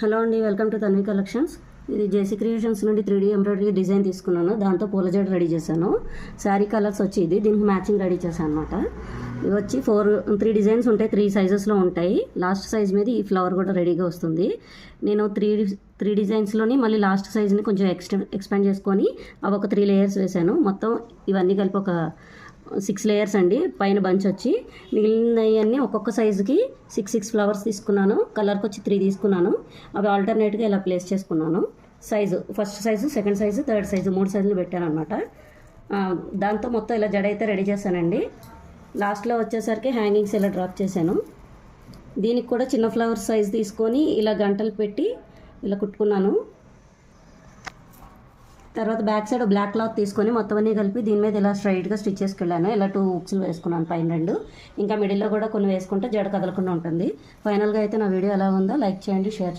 Hello అండి welcome to Tanvi collections. ఇది JC creations నుండి త్రీ డీ ఎంబ్రాయిడరీ డిజైన్ తీసుకున్నాను. దాంతో పూల జడ రెడీ చేశాను. శారీ కలర్స్ వచ్చి ఇది దీనికి మ్యాచింగ్ రెడీ చేశాను అనమాట ఇవి వచ్చి ఫోర్ త్రీ డిజైన్స్ ఉంటాయి త్రీ సైజెస్లో ఉంటాయి. లాస్ట్ సైజ్ మీద ఈ ఫ్లవర్ కూడా రెడీగా వస్తుంది. నేను త్రీ త్రీ డిజైన్స్లోని మళ్ళీ లాస్ట్ సైజ్ని కొంచెం ఎక్స్టెండ్ ఎక్స్పాండ్ చేసుకొని అవి ఒక త్రీ లేయర్స్ వేశాను. మొత్తం ఇవన్నీ కలిపి ఒక సిక్స్ లేయర్స్ అండి పైన బంచ్ వచ్చి. మిగిలినవన్నీ ఒక్కొక్క సైజుకి సిక్స్ సిక్స్ ఫ్లవర్స్ తీసుకున్నాను. కలర్కి వచ్చి త్రీ తీసుకున్నాను. అవి ఆల్టర్నేట్గా ఇలా ప్లేస్ చేసుకున్నాను. Size first size second size third size మూడు సైజులు పెట్టాను అనమాట దాంతో మొత్తం ఇలా జడ అయితే రెడీ చేశానండి. లాస్ట్లో వచ్చేసరికి హ్యాంగింగ్స్ ఇలా డ్రాప్ చేశాను. దీనికి కూడా చిన్న ఫ్లవర్ సైజ్ తీసుకొని ఇలా గంటలు పెట్టి ఇలా కుట్టుకున్నాను. తర్వాత బ్యాక్ సైడ్ బ్లాక్ క్లాత్ తీసుకొని మొత్తం అన్నీ కలిపి దీని మీద ఇలా స్ట్రైట్గా స్టిచ్ చేసుకెళ్ళాను. ఇలా టూ హుక్స్లు వేసుకున్నాను పైన రెండు. ఇంకా మిడిల్లో కూడా కొన్ని వేసుకుంటే జడ కదలకుండా ఉంటుంది. ఫైనల్గా అయితే నా వీడియో ఎలా ఉందో లైక్ చేయండి షేర్